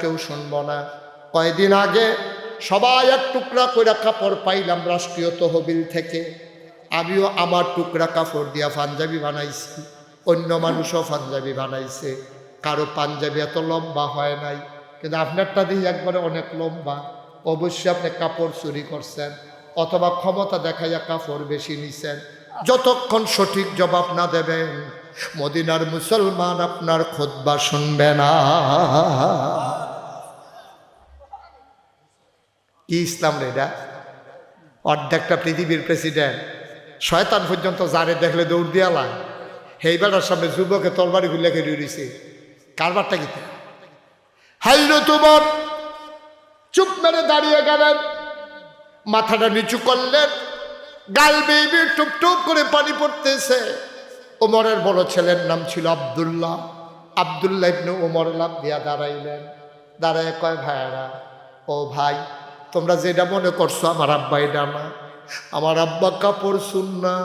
কেউ শুনব না। কয়দিন আগে সবাই এক টুকরা করে কাপড় পাইলাম রাষ্ট্রীয় তহবিল থেকে। আমিও আমার টুকরা কাপড় দিয়া পাঞ্জাবি বানাইছি। অন্য মানুষও পাঞ্জাবি বানাইছে। কারও পাঞ্জাবি এত লম্বা হয় নাই। কিন্তু আপনারটা দিয়ে একবারে অনেক লম্বা। অবশ্যই আপনি কাপড় চুরি করছেন অথবা ক্ষমতা দেখাইয়া কাপড় বেশি নিছেন। যতক্ষণ সঠিক জবাব না দেবেন, মদিনার মুসলমান আপনার খোদবা শুনবে না। কি ইসলাম রে এটা? অর্ধেকটা পৃথিবীর প্রেসিডেন্ট শয়তান পর্যন্ত যারে দেখলে দৌড় দিয়ালায় হেইবাটার সামনে যুবকে তলবারি খুলে খেলে উড়িছে কারবারটা কি হাইলো তোমার, চুপ মেরে দাঁড়িয়ে গেলেন। মাথাটা নিচু করলেন। গাল বেবি টুপ করে পানি পড়তেছে। ওমরের বড় ছেলের নাম ছিল আবদুল্লাহ। আবদুল্লাহ ইবনে ওমর লাভ দিয়া দাঁড়াইলেন। দাঁড়ায় কয়, ভাইয়েরা, ও ভাই তোমরা যেটা মনে করছ, আমার আব্বা এটা না। আমার আব্বা কাপড় না।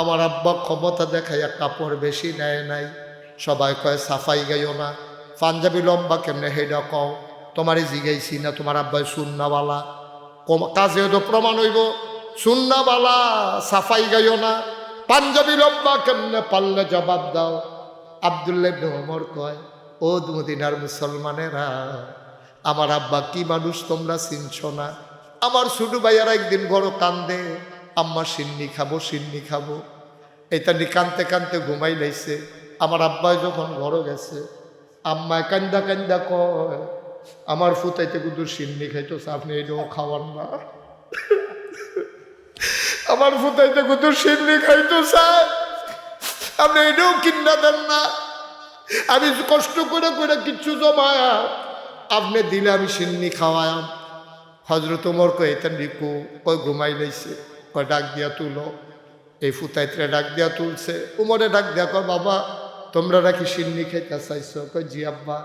আমার আব্বা ক্ষমতা দেখাইয়া কাপড় বেশি নেয় নাই। সবাই কয়, সাফাই গাইও না। পাঞ্জাবি লম্বা কেমনে হেডা কও? তোমারই জিগাইছি না, তোমার আব্বাই সুন্নাওয়ালা। কাজে কাজেও তো প্রমাণ হইব। সুন্নাওয়ালা, সাফাই গাইও না। পাঞ্জাবি লম্বা কেমনে পারলে জবাব দাও? আবদুল্লাহ ওমর কয়, ও মদিনার মুসলমানেরা আমার আব্বা, কি মানুষ তোমরা চিনছ না? আমার ছোট ভাইয়ারা একদিন বড় কান্দে, আম্মা, সিন্নি খাব সিন্নি খাব। এটা নি কানতে কানতে ঘুমাই লাইছে। আমার আব্বাই যখন ঘর গেছে আম্মায় কান্দা কান্দা কয়, আমার ফুতাইতে কিন্তু সিন্নি খাইতো আপনি এটাও খাওয়ান না। আমার ফুতাইতে কিন্তু সিন্নি খাইতো স্যার আপনি এটাও কিনা দেন না। আমি কষ্ট করে করে কিচ্ছু জমায়া আপনি দিলে আমি সিন্নি খাওয়ায়াম। হজরত ওমর কয়ে তেন রিকু কয় ঘুমাই লাইছে? কয়, ডাক দিয়া তুলো। এই ফুতাইত্রে ডাক দিয়া তুলছে। উমরে ডাক দিয়া কয়, বাবা, তোমরা নাকি সিন্নি খাইতে চাইছো? কয়, জি আব্বা।